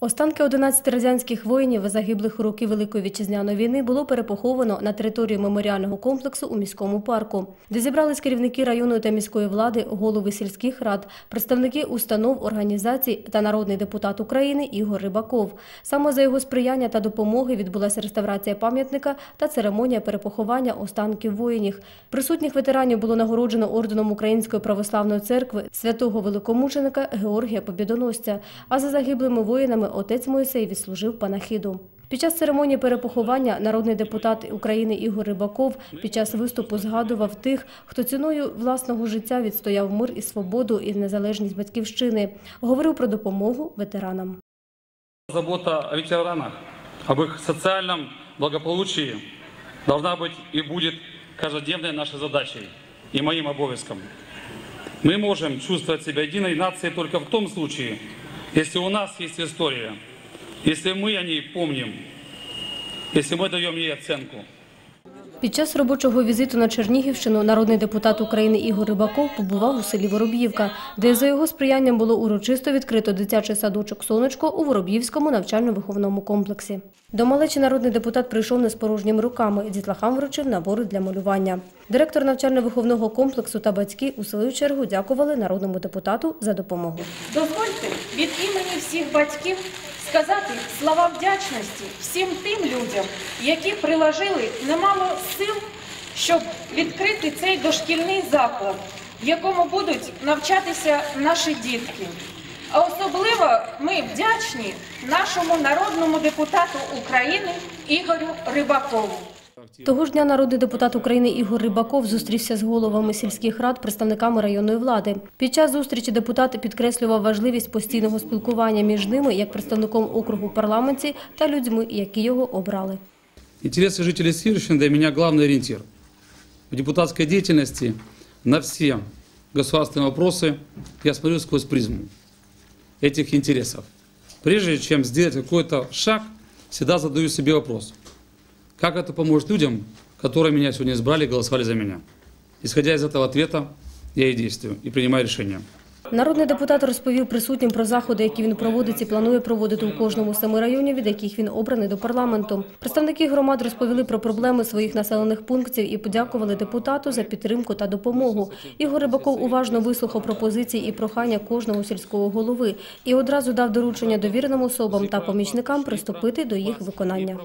Останки 11 радянських воїнів, загиблих у роки Великої вітчизняної війни, було перепоховано на території меморіального комплексу у міському парку, де зібрались керівники районної та міської влади, голови сільських рад, представники установ, організацій та народний депутат України Ігор Рибаков. Саме за його сприяння та допомоги відбулася реставрація пам'ятника та церемонія перепоховання останків воїнів. Присутніх ветеранів було нагороджено орденом Української православної церкви святого великомученика Георгія Побєдоносця. А за загиблими воїнами отець Моїсей відслужив панахиду. Під час церемонії перепоховання народний депутат України Ігор Рибаков під час виступу згадував тих, хто ціною власного життя відстояв мир і свободу і незалежність батьківщини. Говорив про допомогу ветеранам. Забота о ветеранах, об их социальном благополучии должна быть и будет каждодневной нашей задачей и моим обовязком. Мы можем чувствовать себя единой нацией только в том случае, если у нас есть история, если мы о ней помним, если мы даем ей оценку. Під час робочого візиту на Чернігівщину народний депутат України Ігор Рибаков побував у селі Вороб'ївка, де за його сприянням було урочисто відкрито дитячий садочок «Сонечко» у Вороб'ївському навчально-виховному комплексі. До малечі народний депутат прийшов не з порожніми руками. Дітлахам вручив набори для малювання. Директор навчально-виховного комплексу та батьки у свою чергу дякували народному депутату за допомогу. Дозвольте від імені всіх батьків сказати слова вдячності всім тим людям, які приложили немало сил, щоб відкрити цей дошкільний заклад, в якому будуть навчатися наші дітки. А особливо ми вдячні нашому народному депутату України Ігорю Рибакову. Того ж дня народний депутат України Ігор Рибаков зустрівся з головами сільських рад, представниками районної влади. Під час зустрічі депутат підкреслював важливість постійного спілкування між ними як представником округу в парламенті та людьми, які його обрали. Интересы жителей Сирщины для меня главный ориентир. В депутатской деятельности на все государственные вопросы я смотрю сквозь призму этих интересов. Прежде чем сделать какой-то шаг, всегда задаю себе вопрос. Как это поможет людям, которые меня сегодня избрали и голосовали за меня? Исходя из этого ответа, я и действую, и принимаю решения. Народний депутат розповів присутнім про заходи, які він проводить і планує проводити у кожному з семи районів, від яких він обраний до парламенту. Представники громад розповіли про проблеми своїх населених пунктів і подякували депутату за підтримку та допомогу. Ігор Рибаков уважно вислухав пропозиції і прохання кожного сільського голови і одразу дав доручення довіреним особам та помічникам приступити до їх виконання.